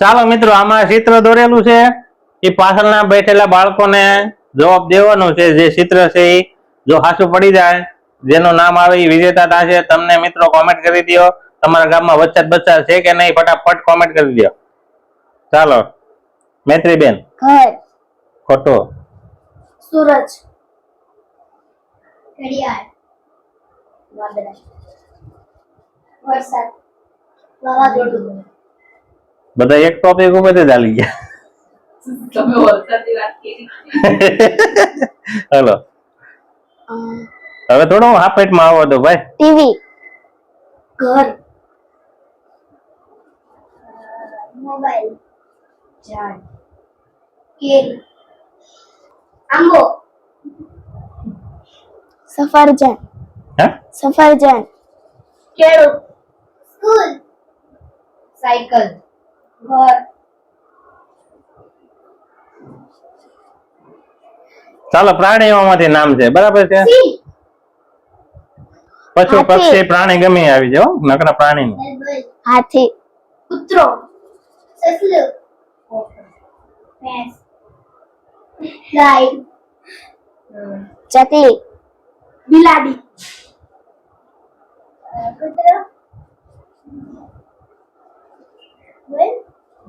ચાલો મિત્રો આમાં ચિત્ર દોરેલું છે. એ પાછળના બેઠેલા બાળકોને જવાબ દેવાનો છે. જે ચિત્ર છે એ જો હાસુ પડી જાય જેનું નામ આવે એ વિજેતા થશે તમને મિત્રો કોમેન્ટ કરી દો તમારા ગામમાં વચ્ચે બચ્ચા છે કે નહીં ફટાફટ કોમેન્ટ કરી દો ચાલો મૈત્રીબેન. ખોટો. સૂરજ. ઘડિયાળ. વરસાદ. વાવાઝોડું. બધા એક ટોપિક ઉપર જ ચાલી ગયા. તમે વરસાદની વાત કરી. હેલો. હવે થોડો હાફેટમાં આવો તો ભાઈ. ટીવી. ઘર. મોબાઈલ. ઝાડ કેરી આંબો. સફરજન હે? સફરજન કેળું. સ્કૂલ. સાયકલ. ચાલો પ્રાણીઓમાંથી નામ છે. બરાબર છે? પશુ પક્ષી પ્રાણી ગમે આવી જાવ નકરા પ્રાણી હાથી. કૂતરો. સસલું. ભેંસ. ગાય. ચકલી બિલાડી. કૂતરો.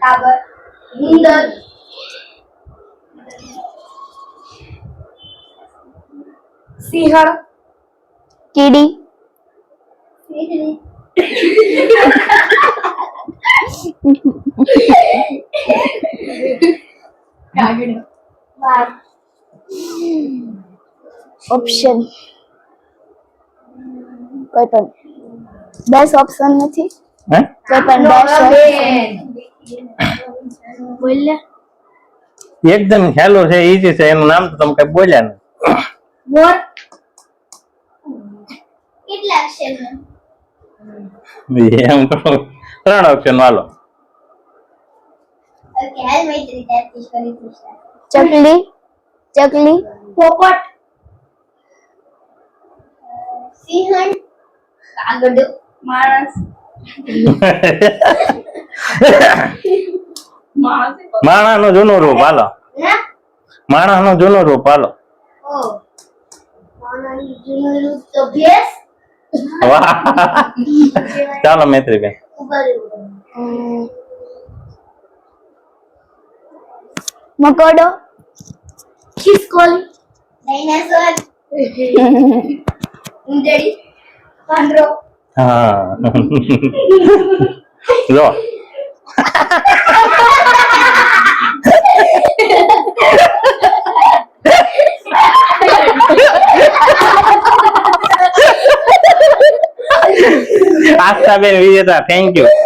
তারপর সুন্দর সিংহ চিড়ি কাগড় বাঘ ઓપ્શન કોઈ પણ દસ ઓપ્શન નથી. હે? કોઈ પણ દસ બોલ એકદમ હેલો છે ઈઝી છે એનું નામ તો તમે કઈ બોલ્યા ને મોર કેટલા અક્ષર એમ ત્રણ ઓપ્શન વાલો ઓકે હાલ ચકલી ચકલી. પોપટ. સિંહણ. કાગડ માણસ. માણસ નો જૂનું રૂપ હાલો. માણસ નો જૂનું રૂપ હાલો ચાલો મૈત્રી બેન. મકોડો. ખિસકોલી. ડાયનાસોર. હા જો આસ્થાબેન વિજેતા થેન્ક યુ